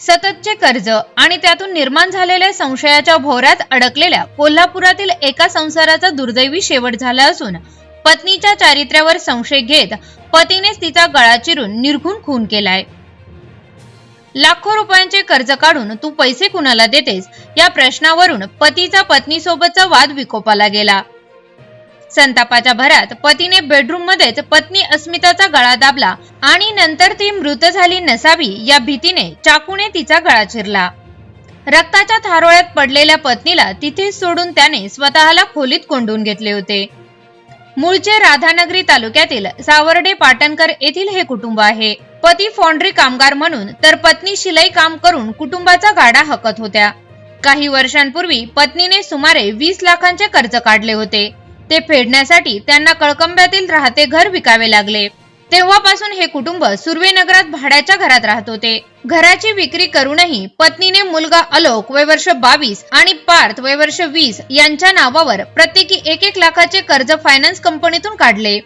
सततचे कर्ज आणि त्यातून निर्माण झालेल्या संशयाच्या भोवऱ्यात अडकलेल्या कोल्हापुरातील एका संसाराचा दुर्दैवी शेवट झाला असून पत्नीच्या चारित्र्यावर संशय घेत पतीनेच तिचा गळा चिरून निर्घुण खून केलाय. लाखो रुपयांचे कर्ज काढून तू पैसे कुणाला देतेस? या प्रश्नावरून पतीचा पत्नीसोबतचा वाद विकोपाला गेला. संतापाच्या भरात पतीने बेडरूम मध्येच पत्नी अस्मिताचा गळा दाबला आणि नंतर ती मृत झाली नसावी या भीतीने चाकूने तिचा गळा चिरला. रक्ताच्या थारोळ्यात पडलेल्या पत्नीला तिथेच सोडून त्याने स्वतःला खोलीत कोंडून घेतले होते. मूळचे राधानगरी तालुक्यातील सावर्डे पाटणकर येथील हे कुटुंब आहे. पती फॉन्ड्री कामगार म्हणून तर पत्नी शिलाई काम करून कुटुंबाचा गाडा हकत होत्या. काही वर्षांपूर्वी पत्नीने सुमारे वीस लाखांचे कर्ज काढले होते. ते फेडण्यासाठी त्यांना कळकंब्यातील राहते घर विकावे लागले. तेव्हापासून हे कुटुंब सुर्वेनगरात भाड्याच्या घरात राहत होते. घराची विक्री करूनही पत्नीने मुलगा अलोक वय वर्ष बावीस आणि पार्थ वय वर्ष वीस यांच्या नावावर प्रत्येकी एक एक लाखाचे कर्ज फायनान्स कंपनीतून काढले.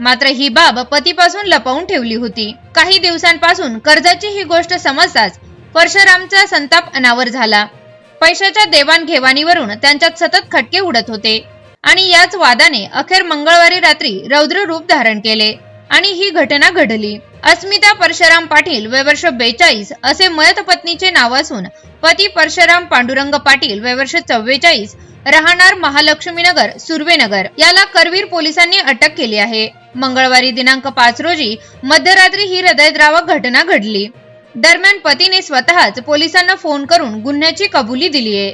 मात्र ही बाब पतीपासून लपवून ठेवली होती. काही दिवसांपासून कर्जाची ही गोष्ट समजताच परशुरामचा संताप अनावर झाला. पैशाच्या देवाणघेवाणीवरून त्यांच्यात सतत खटके उडत होते. आणि याच वादाने अखेर मंगळवारी रात्री रौद्र रूप धारण केले आणि ही घटना घडली. अस्मिता परशुराम पाटील वय वर्ष बेचाळीस असे मयत पत्नीचे नाव असून पती परशुराम पांडुरंग पाटील वय वर्ष चव्वेचाळीस राहणार महालक्ष्मीनगर सुर्वेनगर याला करवीर पोलिसांनी अटक केली आहे. मंगळवारी दिनांक पाच रोजी मध्यरात्री ही हृदयद्रावक घटना घडली. दरम्यान पतीने स्वतःच पोलिसांना फोन करून गुन्ह्याची कबुली दिली आहे